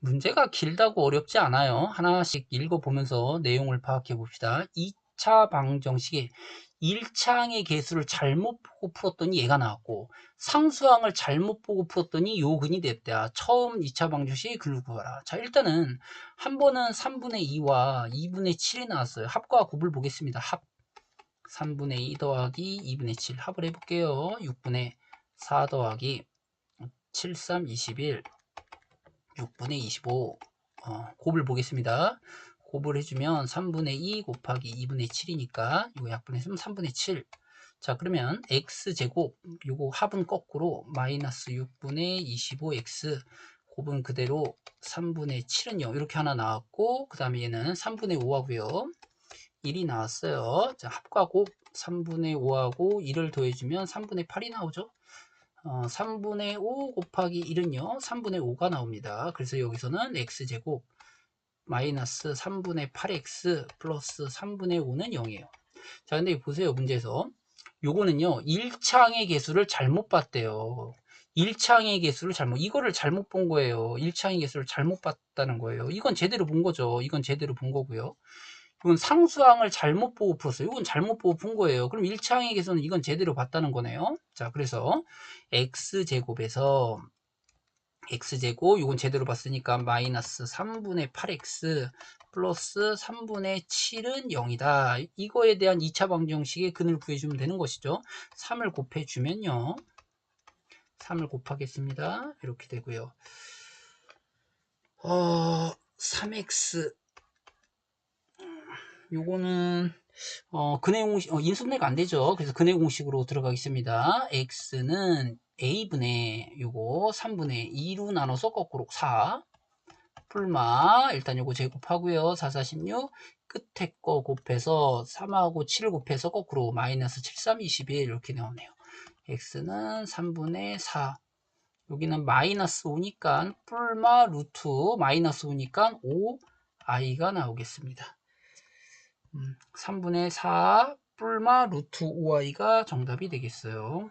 문제가 길다고 어렵지 않아요. 하나씩 읽어보면서 내용을 파악해 봅시다. 2차 방정식에 1차항의 개수를 잘못 보고 풀었더니 얘가 나왔고 상수항을 잘못 보고 풀었더니 요 근이 됐다. 처음 2차 방정식 글로 구하라. 자 일단은 한 번은 3분의 2와 2분의 7이 나왔어요. 합과 곱을 보겠습니다. 합 3분의 2 더하기 2분의 7 합을 해볼게요. 6분의 4 더하기 7, 3, 21 6분의 25 어, 곱을 보겠습니다. 곱을 해주면 3분의 2 곱하기 2분의 7이니까 이거 약분해주면 3분의 7. 자 그러면 x제곱 요거 합은 거꾸로 마이너스 6분의 25x 곱은 그대로 3분의 7은 0 이렇게 하나 나왔고 그 다음에 얘는 3분의 5 하고요. 1이 나왔어요. 자 합과 곱 3분의 5하고 1을 더해주면 3분의 8이 나오죠 어, 3분의 5 곱하기 1은요 3분의 5가 나옵니다 그래서 여기서는 x제곱 마이너스 3분의 8x 플러스 3분의 5는 0이에요. 자, 근데 보세요. 문제에서. 요거는요. 1차항의 개수를 잘못 봤대요. 1차항의 개수를 잘못, 이거를 잘못 본 거예요. 1차항의 개수를 잘못 봤다는 거예요. 이건 제대로 본 거죠. 이건 제대로 본 거고요. 이건 상수항을 잘못 보고 풀었어요. 이건 잘못 보고 푼 거예요. 그럼 1차항의 개수는 이건 제대로 봤다는 거네요. 자, 그래서 x제곱에서 x제곱 이건 제대로 봤으니까 마이너스 3분의 8x 플러스 3분의 7은 0이다. 이거에 대한 2차 방정식의 근을 구해주면 되는 것이죠. 3을 곱해주면요. 3을 곱하겠습니다. 이렇게 되고요. 어, 3x 요거는 어, 근해 공식, 어, 인수분해가 안 되죠. 그래서 근해 공식으로 들어가겠습니다. x는 a분의 요거 3분의 2로 나눠서 거꾸로 4 풀마 일단 요거 제곱하고요. 4, 4, 16 끝에 거 곱해서 3하고 7을 곱해서 거꾸로 마이너스 7, 3, 21 이렇게 나오네요. x는 3분의 4 여기는 마이너스 5니까 풀마 루트 마이너스 5니까 5i가 나오겠습니다 음, 3분의 4 풀마 루트 5i가 정답이 되겠어요